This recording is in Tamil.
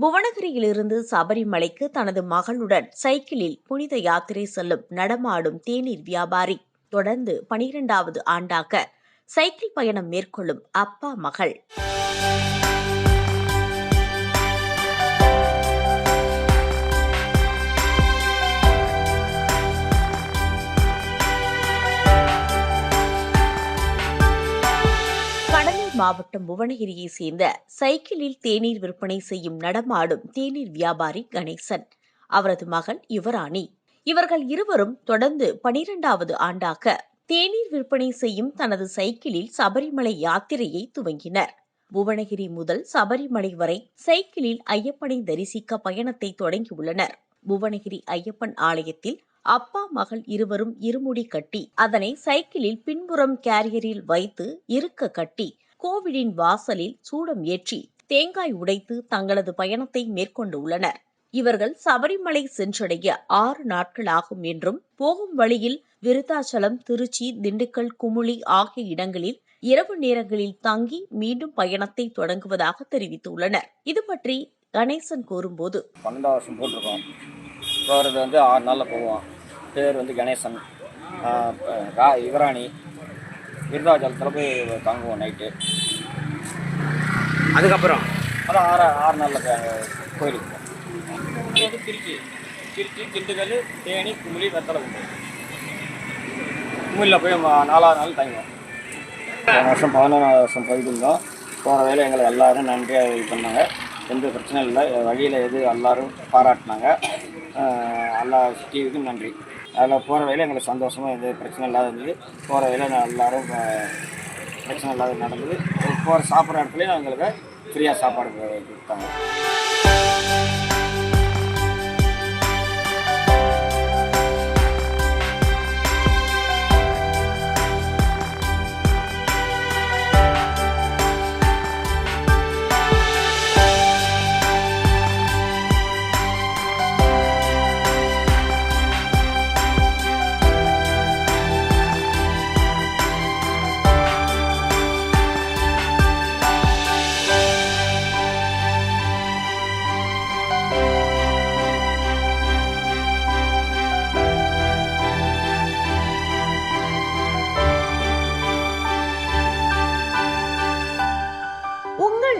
புவனகிரியிலிருந்து சபரிமலைக்கு தனது மகளுடன் சைக்கிளில் புனித யாத்திரை செல்லும் நடமாடும் தேநீர் வியாபாரி. தொடர்ந்து பனிரெண்டாவது ஆண்டாக சைக்கிள் பயணம் மேற்கொள்ளும் அப்பா மகள். மாவட்டம் புவனகிரியை சேர்ந்த சைக்கிளில் தேநீர் விற்பனை செய்யும் நடமாடும் தேநீர் வியாபாரி கணேசன். அவரது மகள் யுவராணி. இவர்கள் இருவரும் தொடர்ந்து பனிரெண்டாவது ஆண்டாக தேநீர் விற்பனை செய்யும் தனது சைக்கிளில் சபரிமலை யாத்திரையை துவங்கினர். புவனகிரி முதல் சபரிமலை வரை சைக்கிளில் ஐயப்பனை தரிசிக்க பயணத்தை தொடங்கியுள்ளனர். புவனகிரி ஐயப்பன் ஆலயத்தில் அப்பா மகள் இருவரும் இருமுடி கட்டி அதனை சைக்கிளில் பின்புறம் கேரியரில் வைத்து இருக்க கட்டி கோவிலின் வாசலில் சூடம் ஏற்றி தேங்காய் உடைத்து தங்களது பயணத்தை மேற்கொண்டுள்ளனர் இவர்கள் சபரிமலை சென்றடைய ஆறு நாட்கள் ஆகும் என்றும் போகும் வழியில் விருத்தாச்சலம் திருச்சி திண்டுக்கல் குமுளி ஆகிய இடங்களில் இரவு நேரங்களில் தங்கி மீண்டும் பயணத்தை தொடங்குவதாக தெரிவித்துள்ளனர். இது பற்றி கணேசன் கூறும்போது பன்னெண்டாவது வருஷம் போட்டிருக்கோம். போகிறது வந்து ஆறு நாளில் போவோம். பேர் வந்து கணேசன் ஆஹ் ரா யுவராணி விருதாச்சலத்தில் போய் தங்குவோம் நைட்டு. அதுக்கப்புறம்? அதான் ஆறு ஆறு நாளில் கோயிலுக்கு போவோம். திருச்சி திருச்சி திண்டுக்கல் தேனி குமிளி வெத்தலை உண்டு குமிழில் போய் ம- நாலாவது நாள் தங்குவோம். போன வருஷம் பதினொன்றாவது வருஷம் போயிட்டு இருந்தோம். போகிற வேலை எங்களை எல்லாரும் நன்றியாக இது பண்ணாங்க. எந்த பிரச்சனையும் இல்லை. வழியில் எது எல்லாரும் பாராட்டினாங்க. எல்லா டிவிக்கும் நன்றி. அதில் போகிற வேலை எங்களுக்கு சந்தோஷமாக எந்த பிரச்சனை இல்லாத இருந்தது. போகிற வேலை எல்லாரும் பிரச்சனை இல்லாத நடந்தது. போகிற சாப்பிட்ற இடத்துலையும் எங்களுக்கு ஃப்ரீயாக சாப்பாடு கொடுத்தாங்க.